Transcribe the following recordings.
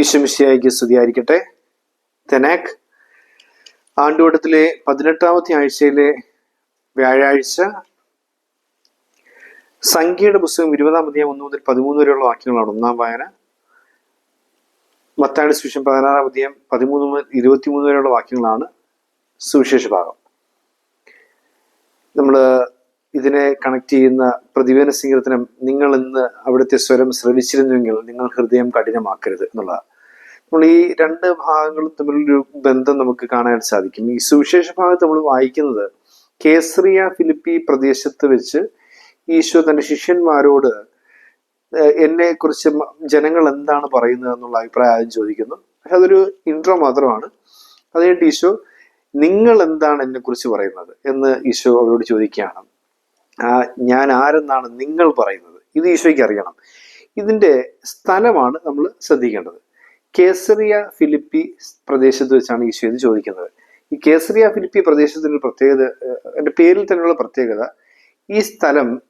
ഈശ്വമിശിയായിക്ക് സ്തുതിയായിരിക്കട്ടെ. തെനാക് ആണ്ടുവട്ടത്തിലെ പതിനെട്ടാമത്തെ ആഴ്ചയിലെ വ്യാഴാഴ്ച സംഖ്യയുടെ പുസ്തകം ഇരുപതാം അധ്യായം ഒന്ന് മുതൽ പതിമൂന്ന് വരെയുള്ള വാക്യങ്ങളാണ്. ഒന്നാം വായന മത്താടി സുവിശേഷം പതിനാറാം അധ്യായം പതിമൂന്ന് മുതൽ ഇരുപത്തിമൂന്ന് വരെയുള്ള വാക്യങ്ങളാണ് സുവിശേഷ ഭാഗം. നമ്മൾ ഇതിനെ കണക്ട് ചെയ്യുന്ന പ്രതിവേന സിംഗത്തിനും നിങ്ങൾ ഇന്ന് അവിടുത്തെ സ്വരം ശ്രവിച്ചിരുന്നുവെങ്കിൽ നിങ്ങൾ ഹൃദയം കഠിനമാക്കരുത് എന്നുള്ളതാണ് നമ്മൾ ഈ രണ്ട് ഭാഗങ്ങളും തമ്മിലൊരു ബന്ധം നമുക്ക് കാണാൻ സാധിക്കും. ഈ സുവിശേഷ ഭാഗത്ത് നമ്മൾ വായിക്കുന്നത് കേസറിയ ഫിലിപ്പി പ്രദേശത്ത് വെച്ച് ഈശോ തന്റെ ശിഷ്യന്മാരോട് എന്നെ കുറിച്ച് ജനങ്ങൾ എന്താണ് പറയുന്നത് എന്നുള്ള അഭിപ്രായം ചോദിക്കുന്നു. പക്ഷെ അതൊരു ഇൻട്രോ മാത്രമാണ്. അത് ഈശോ നിങ്ങൾ എന്താണ് എന്നെ കുറിച്ച് പറയുന്നത്? എന്ന് ഈശോ അവരോട് ചോദിക്കുകയാണ്. ഞാൻ ആരെന്നാണ് നിങ്ങൾ പറയുന്നത്? ഇത് ഈശോയ്ക്ക് അറിയണം. ഇതിന്റെ സ്ഥലമാണ് നമ്മൾ ശ്രദ്ധിക്കേണ്ടത്. കേസറിയ ഫിലിപ്പി പ്രദേശത്ത് വെച്ചാണ് ഈശോ ഇത് ചോദിക്കുന്നത്. ഈ കേസറിയ ഫിലിപ്പി പ്രദേശത്തിന്റെ പ്രത്യേകത എന്റെ പേരിൽ തന്നെയുള്ള പ്രത്യേകത ഈ സ്ഥലം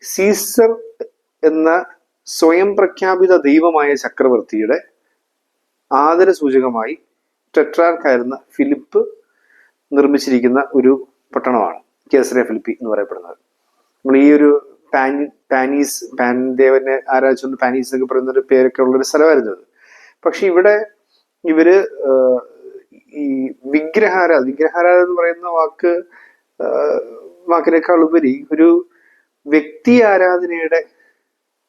സീസർ എന്ന സ്വയം പ്രഖ്യാപിത ദൈവമായ ചക്രവർത്തിയുടെ ആദര ആദരസൂചകമായി ടെട്രാർക്കായിരുന്ന ഫിലിപ്പ് നിർമ്മിച്ചിരിക്കുന്ന ഒരു പട്ടണമാണ് കേസറിയ ഫിലിപ്പി എന്ന് പറയപ്പെടുന്നത്. നമ്മൾ ഈ ഒരു പാനി പാനീസ് പാൻ ദേവനെ ആരാധിച്ചുകൊണ്ട് പാനീസ് എന്നൊക്കെ പറയുന്ന ഒരു പേരൊക്കെ ഉള്ള ഒരു സ്ഥലമായിരുന്നു അത്. പക്ഷെ ഇവിടെ ഇവർ ഈ വിഗ്രഹാരാധ വിഗ്രഹാരാധന എന്ന് പറയുന്ന വാക്ക് വാക്കിനേക്കാൾ ഉപരി ഒരു വ്യക്തി ആരാധനയുടെ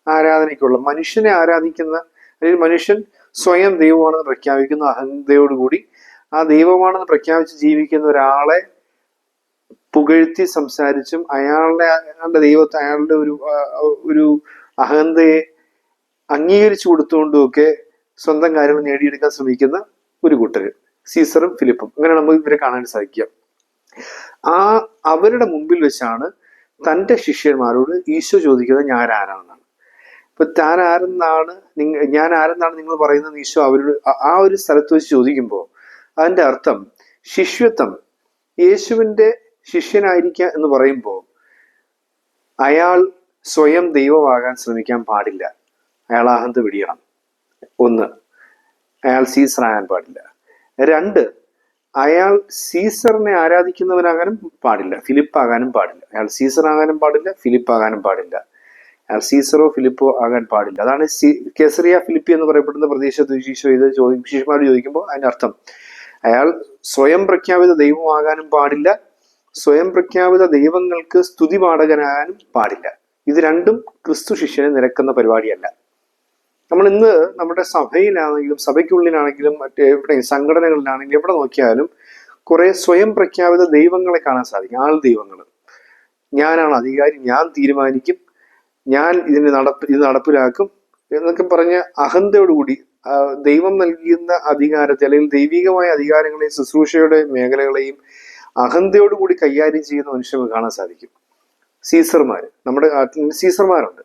ആരാധനയ്ക്കുള്ള മനുഷ്യനെ ആരാധിക്കുന്ന അല്ലെങ്കിൽ മനുഷ്യൻ സ്വയം ദൈവമാണെന്ന് പ്രഖ്യാപിക്കുന്ന അഹന്തയോടുകൂടി ആ ദൈവമാണെന്ന് പ്രഖ്യാപിച്ച് ജീവിക്കുന്ന ഒരാളെ പുകഴ്ത്തി സംസാരിച്ചും അയാളുടെ അയാളുടെ ദൈവത്തെ അയാളുടെ ഒരു ഒരു അഹന്തയെ അംഗീകരിച്ചു കൊടുത്തുകൊണ്ടും ഒക്കെ സ്വന്തം കാര്യങ്ങൾ നേടിയെടുക്കാൻ ശ്രമിക്കുന്ന ഒരു കൂട്ടര് സീസറും ഫിലിപ്പും. അങ്ങനെ നമുക്ക് ഇവരെ കാണാൻ സാധിക്കുക ആ അവരുടെ മുമ്പിൽ വെച്ചാണ് തന്റെ ശിഷ്യന്മാരോട് ഈശോ ചോദിക്കുന്നത് ഞാൻ ആരാണെന്നാണ്? ഇപ്പൊ താൻ ആരെന്നാണ്? നിങ്ങ ഞാൻ ആരെന്നാണ് നിങ്ങൾ പറയുന്നത് ഈശോ അവരോട് ആ- ഒരു സ്ഥലത്ത് വെച്ച് ചോദിക്കുമ്പോൾ അതിന്റെ അർത്ഥം ശിഷ്യത്വം യേശുവിന്റെ ശിഷ്യനായിരിക്കുക എന്ന് പറയുമ്പോൾ അയാൾ സ്വയം ദൈവമാകാൻ ശ്രമിക്കാൻ പാടില്ല. അയാൾ അഹന്ത പിടിയണം. ഒന്ന് അയാൾ സീസറാകാൻ പാടില്ല. രണ്ട് അയാൾ സീസറിനെ ആരാധിക്കുന്നവനാകാനും പാടില്ല. ഫിലിപ്പ് ആകാനും പാടില്ല. അയാൾ സീസർ ആകാനും പാടില്ല ഫിലിപ്പ് ആകാനും പാടില്ല. അയാൾ സീസറോ ഫിലിപ്പോ ആകാൻ പാടില്ല. അതാണ് സി- കേസറിയ ഫിലിപ്പി എന്ന് പറയപ്പെടുന്ന പ്രദേശത്ത് വിശേഷം ഇത് ചോദി ശിഷ്യന്മാരോട് ചോദിക്കുമ്പോൾ അതിന്റെ അർത്ഥം അയാൾ സ്വയം പ്രഖ്യാപിത ദൈവമാകാനും പാടില്ല സ്വയം പ്രഖ്യാപിത ദൈവങ്ങൾക്ക് സ്തുതി പാടകനാകാനും പാടില്ല. ഇത് രണ്ടും ക്രിസ്തു ശിഷ്യനെ നിരക്കുന്ന പരിപാടിയല്ല. നമ്മൾ ഇന്ന് നമ്മുടെ സഭയിലാണെങ്കിലും സഭയ്ക്കുള്ളിലാണെങ്കിലും മറ്റേ എവിടെ സംഘടനകളിലാണെങ്കിലും എവിടെ നോക്കിയാലും കുറെ സ്വയം പ്രഖ്യാപിത ദൈവങ്ങളെ കാണാൻ സാധിക്കും. ആൾ ദൈവങ്ങൾ ഞാനാണ് അധികാരി ഞാൻ തീരുമാനിക്കും ഞാൻ ഇതിന് നടപ്പ് ഇത് നടപ്പിലാക്കും എന്നൊക്കെ പറഞ്ഞ അഹന്തയോടുകൂടി ദൈവം നൽകുന്ന അധികാരത്തെ അല്ലെങ്കിൽ ദൈവികമായ അധികാരങ്ങളെയും ശുശ്രൂഷയുടെ മേഖലകളെയും അഹന്തയോടുകൂടി കൈകാര്യം ചെയ്യുന്ന മനുഷ്യർക്ക് കാണാൻ സാധിക്കും. സീസർമാർ നമ്മുടെ നാട്ടിൽ സീസർമാരുണ്ട്.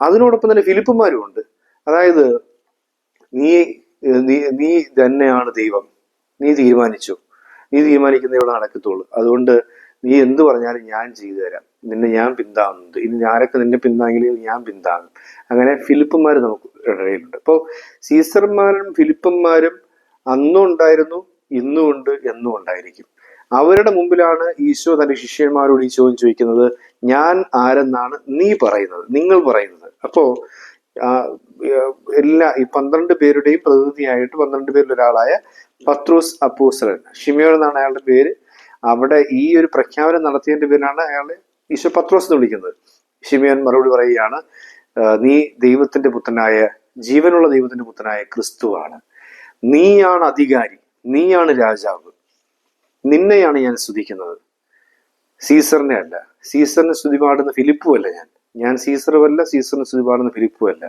അതിനോടൊപ്പം തന്നെ ഫിലിപ്പുമാരും ഉണ്ട്. അതായത് നീ നീ തന്നെയാണ് ദൈവം. നീ തീരുമാനിച്ചു. നീ തീരുമാനിക്കുന്ന ഇവിടെ നടക്കത്തുള്ളൂ. അതുകൊണ്ട് നീ എന്ത് പറഞ്ഞാലും ഞാൻ ചെയ്തു തരാം. നിന്നെ ഞാൻ പിന്താങ്ങുന്നുണ്ട് ഇനി ആരൊക്കെ നിന്നെ പിന്താങ്ങില്ലെങ്കിൽ ഞാൻ പിന്താങ്ങും അങ്ങനെ ഫിലിപ്പന്മാർ നമുക്ക് ഇടയിലുണ്ട്. അപ്പോൾ സീസർമാരും ഫിലിപ്പന്മാരും അന്നും ഉണ്ടായിരുന്നു ഇന്നും ഉണ്ട് എന്നും ഉണ്ടായിരിക്കും അവരുടെ മുമ്പിലാണ് ഈശോ തന്റെ ശിഷ്യന്മാരോട് ഈ ചോദിക്കുന്നത് ഞാൻ ആരെന്നാണ് നീ പറയുന്നത്? നിങ്ങൾ പറയുന്നത്? അപ്പോ എല്ലാ ഈ പന്ത്രണ്ട് പേരുടെയും പ്രതിനിധിയായിട്ട് പന്ത്രണ്ട് പേരിൽ ഒരാളായ പത്രോസ് അപ്പോസലൻ ഷിമിയോൻ എന്നാണ് അയാളുടെ പേര്. അവിടെ ഈ ഒരു പ്രഖ്യാപനം നടത്തിയതിന്റെ പേരിലാണ് അയാളെ ഈശോ പത്രോസ് എന്ന് വിളിക്കുന്നത്. ഷിമിയോൻ മറുപടി പറയുകയാണ് നീ ദൈവത്തിന്റെ പുത്രനായ ജീവനുള്ള ദൈവത്തിന്റെ പുത്രനായ ക്രിസ്തുവാണ് നീയാണ് അധികാരി. നീയാണ് രാജാവ്. നിന്നെയാണ് ഞാൻ സ്തുതിക്കുന്നത്. സീസറിനെ അല്ല. സീസറിന് സ്തുതി പാടുന്ന ഫിലിപ്പുമല്ല ഞാൻ. ഞാൻ സീസറുമല്ല സീസറിന് സ്തുതി പാടുന്ന ഫിലിപ്പുമല്ല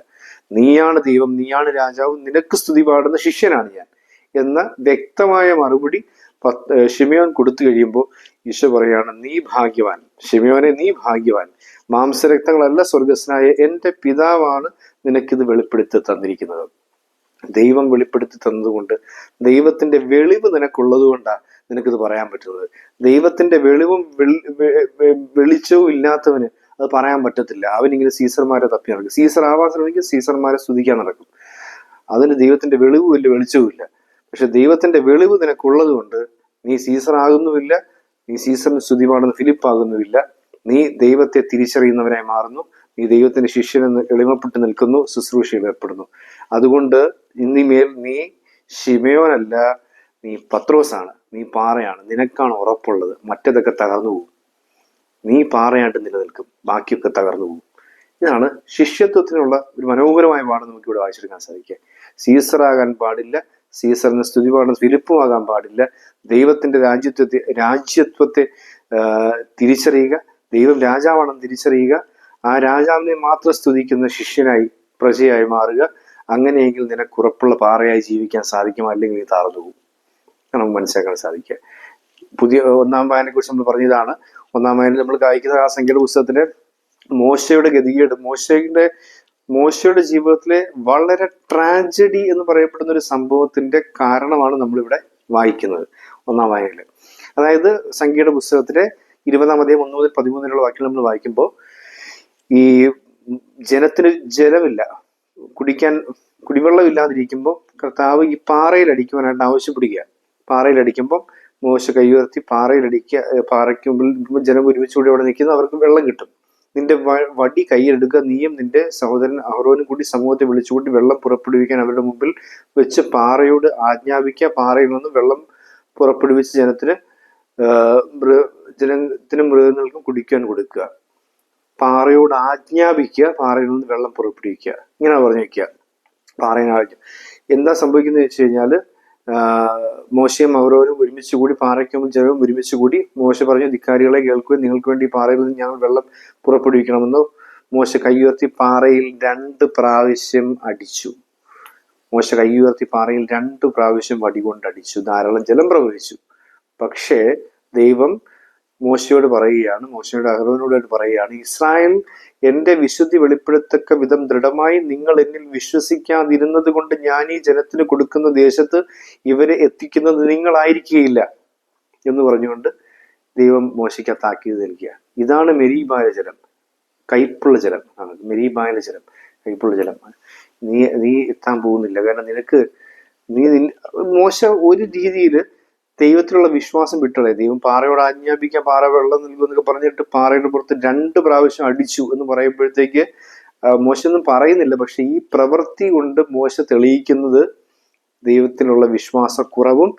നീയാണ് ദൈവം നീയാണ് രാജാവ് നിനക്ക് സ്തുതി പാടുന്ന ശിഷ്യനാണ് ഞാൻ എന്ന വ്യക്തമായ മറുപടി ഷിമിയോൻ കൊടുത്തു കഴിയുമ്പോൾ ഈശോ പറയാണ് നീ ഭാഗ്യവാൻ. ഷിമിയോനെ നീ ഭാഗ്യവാൻ. മാംസരക്തങ്ങളല്ല സ്വർഗസ്നായ എന്റെ പിതാവാണ് നിനക്കിത് വെളിപ്പെടുത്തി തന്നിരിക്കുന്നത്. ദൈവം വെളിപ്പെടുത്തി തന്നതുകൊണ്ട് ദൈവത്തിന്റെ വെളിവ് നിനക്കുള്ളത് കൊണ്ടാണ് നിനക്കിത് പറയാൻ പറ്റുന്നത്. ദൈവത്തിന്റെ വെളിവും വെളിച്ചവും ഇല്ലാത്തവന് അത് പറയാൻ പറ്റത്തില്ല. അവനിങ്ങനെ സീസർമാരെ തപ്പി നടക്കും. സീസർ ആവാൻ ശ്രമിക്കും സീസർമാരെ സ്തുതിക്കാൻ നടക്കും. അതിന് ദൈവത്തിന്റെ വെളിവും ഇല്ല വെളിച്ചവും ഇല്ല. പക്ഷെ ദൈവത്തിന്റെ വെളിവ് നിനക്കുള്ളത് കൊണ്ട് നീ സീസർ ആകുന്നുമില്ല നീ സീസറിന് സ്തുതി പാടുന്ന ഫിലിപ്പ് ആകുന്നുമില്ല നീ ദൈവത്തെ തിരിച്ചറിയുന്നവനായി മാറുന്നു. നീ ദൈവത്തിന്റെ ശിഷ്യനെന്ന് എളിമപ്പെട്ട് നിൽക്കുന്നു ശുശ്രൂഷയിൽ ഏർപ്പെടുന്നു. അതുകൊണ്ട് ഇനിമേൽ നീ ഷിമയോനല്ല നീ പത്രോസാണ്. നീ പാറയാണ്. നിനക്കാണ് ഉറപ്പുള്ളത്. മറ്റേതൊക്കെ തകർന്നു പോകും. നീ പാറയായിട്ട് നിലനിൽക്കും. ബാക്കിയൊക്കെ തകർന്നു പോകും. ഇതാണ് ശിഷ്യത്വത്തിനുള്ള ഒരു മനോഹരമായ പാഠം നമുക്ക് ഇവിടെ വായിച്ചെടുക്കാൻ സാധിക്കുക. സീസറാകാൻ പാടില്ല. സീസറിന് സ്തുതി പാടുന്ന ഫിലിപ്പുമാകാൻ പാടില്ല. ദൈവത്തിന്റെ രാജ്യത്വത്തെ രാജ്യത്വത്തെ തിരിച്ചറിയുക. ദൈവം രാജാവാണെന്ന് തിരിച്ചറിയുക. ആ രാജാവിനെ മാത്രം സ്തുതിക്കുന്ന ശിഷ്യനായി പ്രജയായി മാറുക. അങ്ങനെയെങ്കിൽ നിനക്ക് ഉറപ്പുള്ള പാറയായി ജീവിക്കാൻ സാധിക്കും അല്ലെങ്കിൽ നീ പോകും. നമുക്ക് മനസ്സിലാക്കാൻ സാധിക്കുക. പുതിയ ഒന്നാം വായനയെ കുറിച്ച് നമ്മൾ പറഞ്ഞതാണ്. ഒന്നാം വായന നമ്മൾ വായിക്കുന്ന ആ സംഖ്യയുടെ പുസ്തകത്തിലെ മോശയുടെ ഗതികേട് മോശയുടെ മോശയുടെ ജീവിതത്തിലെ വളരെ ട്രാജഡി എന്ന് പറയപ്പെടുന്ന ഒരു സംഭവത്തിന്റെ കാരണമാണ് നമ്മളിവിടെ വായിക്കുന്നത് ഒന്നാം വായനയിൽ. അതായത് സംഖ്യയുടെ പുസ്തകത്തിലെ ഇരുപതാം അധ്യായം ഒന്ന് മുതൽ പതിമൂന്നിലുള്ള വാക്യങ്ങൾ നമ്മൾ വായിക്കുമ്പോൾ ഈ ജനത്തിന് ജലമില്ല. കുടിക്കാൻ കുടിവെള്ളം ഇല്ലാതിരിക്കുമ്പോൾ കർത്താവ് ഈ പാറയിൽ അടിക്കുവാനായിട്ട് ആവശ്യപ്പെടുക പാറയിൽ അടിക്കുമ്പോൾ മോശ കൈയുയർത്തി പാറയിൽ അടിക്കുക പാറയ്ക്ക് മുമ്പിൽ ജനം ഒരുമിച്ചുകൂടി അവിടെ നിൽക്കുന്നു അവർക്ക് വെള്ളം കിട്ടും. നിന്റെ വടി കൈയെടുക്കുക നീയും നിന്റെ സഹോദരൻ അഹ്റോനും കൂടി സമൂഹത്തെ വിളിച്ചുകൂട്ടി വെള്ളം പുറപ്പെടുവിക്കാൻ അവരുടെ മുമ്പിൽ വെച്ച് പാറയോട് ആജ്ഞാപിക്കുക. പാറയിൽ നിന്ന് വെള്ളം പുറപ്പെടുവിച്ച് ജനത്തിന് ജനത്തിന് മൃഗങ്ങൾക്കും കുടിക്കാൻ കൊടുക്കുക. പാറയോട് ആജ്ഞാപിക്കുക പാറയിൽ നിന്ന് വെള്ളം പുറപ്പെടുവിക്കുക. ഇങ്ങനെ പറഞ്ഞു വെക്കുക പാറയിൽ ആജ്ഞ എന്താ സംഭവിക്കുന്നത് വെച്ച് കഴിഞ്ഞാൽ ആഹ് മോശയും അവരോരും ഒരുമിച്ച് കൂടി പാറയ്ക്കും ജനവും ഒരുമിച്ച് കൂടി മോശ പറഞ്ഞു ധിക്കാരികളെ കേൾക്കുകയും നിങ്ങൾക്ക് വേണ്ടി പാറയിൽ നിന്ന് ഞങ്ങൾ വെള്ളം പുറപ്പെടുവിക്കണമെന്ന് മോശ കൈയുയർത്തി പാറയിൽ രണ്ട് പ്രാവശ്യം അടിച്ചു. മോശ കൈയുയർത്തി പാറയിൽ രണ്ട് പ്രാവശ്യം വടികൊണ്ടടിച്ചു. ധാരാളം ജലം പ്രവഹിച്ചു. പക്ഷേ ദൈവം മോശയോട് പറയുകയാണ് മോശയുടെ അഹ്റോനോടായിട്ട് പറയുകയാണ് ഇസ്രായേൽ എന്റെ വിശുദ്ധി വെളിപ്പെടുത്തക്ക വിധം ദൃഢമായി നിങ്ങൾ എന്നിൽ വിശ്വസിക്കാതിരുന്നത് കൊണ്ട് ഞാൻ ഈ ജനത്തിന് കൊടുക്കുന്ന ദേശത്ത് ഇവരെ എത്തിക്കുന്നത് നിങ്ങളായിരിക്കുകയില്ല എന്ന് പറഞ്ഞുകൊണ്ട് ദൈവം മോശയ്ക്ക് താക്കീത് നൽകുക ഇതാണ് മെരീബായ ജലം കയ്പുള്ള ജലം ആണ് മെരീബായ ജലം കയ്പുള്ള ജലം നീ നീ എത്താൻ പോകുന്നില്ല. കാരണം നിനക്ക് നീ മോശ ഒരു രീതിയിൽ ദൈവത്തിലുള്ള വിശ്വാസം വിട്ടളെ ദൈവം പാറയോട് ആജ്ഞാപിക്കാൻ പാറ വെള്ളം നൽകും എന്നൊക്കെ പറഞ്ഞിട്ട് പാറയുടെ പുറത്ത് രണ്ട് പ്രാവശ്യം അടിച്ചു എന്ന് പറയുമ്പോഴത്തേക്ക് മോശമൊന്നും പറയുന്നില്ല. പക്ഷെ ഈ പ്രവൃത്തി കൊണ്ട് മോശ തെളിയിക്കുന്നത് ദൈവത്തിലുള്ള വിശ്വാസക്കുറവും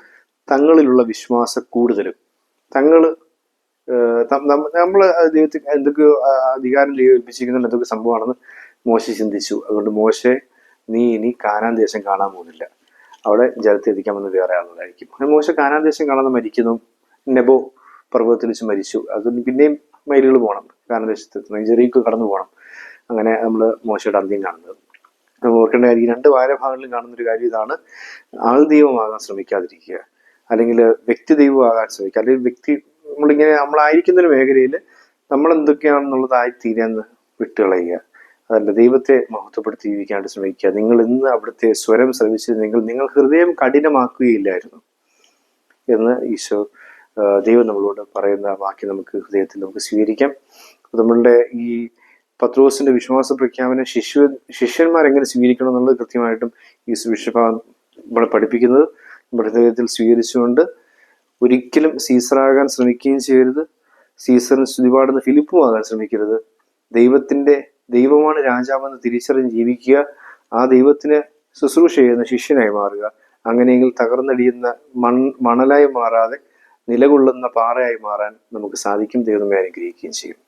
തങ്ങളിലുള്ള വിശ്വാസ കൂടുതലും തങ്ങൾ നമ്മൾ ദൈവത്തിൽ എന്തൊക്കെയോ അധികാരം ഏൽപ്പിച്ചിരിക്കുന്ന എന്തൊക്കെ സംഭവമാണെന്ന് മോശ ചിന്തിച്ചു. അതുകൊണ്ട് മോശെ നീ ഇനി കാനാൻ ദേശം കാണാൻ പോകുന്നില്ല. അവിടെ ജലത്തിൽ എത്തിക്കാമെന്ന് വേറെ ആളുകളായിരിക്കും. മോശ കാനാൻ ദേശം കാണാതെ മരിക്കുന്നു. നെബോ പർവതത്തിൽ വെച്ച് മരിച്ചു. അത് പിന്നെയും മൈലുകൾ പോകണം. കാനാദേശത്ത് ദേശത്ത് ജെറീക്ക് കടന്നു പോകണം. അങ്ങനെ നമ്മൾ മോശയുടെ അന്ത്യം കാണുന്നത്. നമ്മൾ ഓർക്കേണ്ട കാര്യം രണ്ട് വാരഭാഗങ്ങളിലും കാണുന്ന ഒരു കാര്യം ഇതാണ്. ആൾ ദൈവമാകാൻ ശ്രമിക്കാതിരിക്കുക. അല്ലെങ്കിൽ വ്യക്തി ദൈവമാകാൻ ശ്രമിക്കുക. അല്ലെങ്കിൽ വ്യക്തി നമ്മളിങ്ങനെ നമ്മളായിരിക്കുന്ന ഒരു മേഖലയിൽ നമ്മൾ എന്തൊക്കെയാണെന്നുള്ളതായി തീരാന്ന് വിട്ടുകളയുക. അതല്ല ദൈവത്തെ മഹത്വപ്പെടുത്തി ജീവിക്കാനായിട്ട് ശ്രമിക്കുക. നിങ്ങൾ ഇന്ന് അവിടുത്തെ സ്വരം ശ്രമിച്ചിരുന്നെങ്കിൽ നിങ്ങൾ ഹൃദയം കഠിനമാക്കുകയില്ലായിരുന്നു എന്ന് ഈശോ ദൈവം നമ്മളോട് പറയുന്ന വാക്യം നമുക്ക് ഹൃദയത്തിൽ നമുക്ക് സ്വീകരിക്കാം. നമ്മളുടെ ഈ പത്രോസിന്റെ വിശ്വാസ പ്രഖ്യാപനം ശിശു ശിഷ്യന്മാർ എങ്ങനെ സ്വീകരിക്കണം എന്നുള്ളത് കൃത്യമായിട്ടും ഈ സുവിശേഷഭാഗം നമ്മളെ പഠിപ്പിക്കുന്നത് നമ്മുടെ ഹൃദയത്തിൽ സ്വീകരിച്ചുകൊണ്ട് ഒരിക്കലും സീസറാകാൻ ശ്രമിക്കുകയും ചെയ്യരുത്. സീസറിന് സ്തുതിപാടുന്ന ഫിലിപ്പും ആകാൻ ശ്രമിക്കരുത്. ദൈവത്തിന്റെ ദൈവമാണ് രാജാവെന്ന് തിരിച്ചറിഞ്ഞ് ജീവിക്കുക ആ ദൈവത്തിന് ശുശ്രൂഷ ചെയ്യുന്ന ശിഷ്യനായി മാറുക. അങ്ങനെയെങ്കിൽ തകർന്നടിയുന്ന മൺ മണലായി മാറാതെ നിലകൊള്ളുന്ന പാറയായി മാറാൻ നമുക്ക് സാധിക്കും ദൈവമേ അനുഗ്രഹിക്കുകയും ചെയ്യും.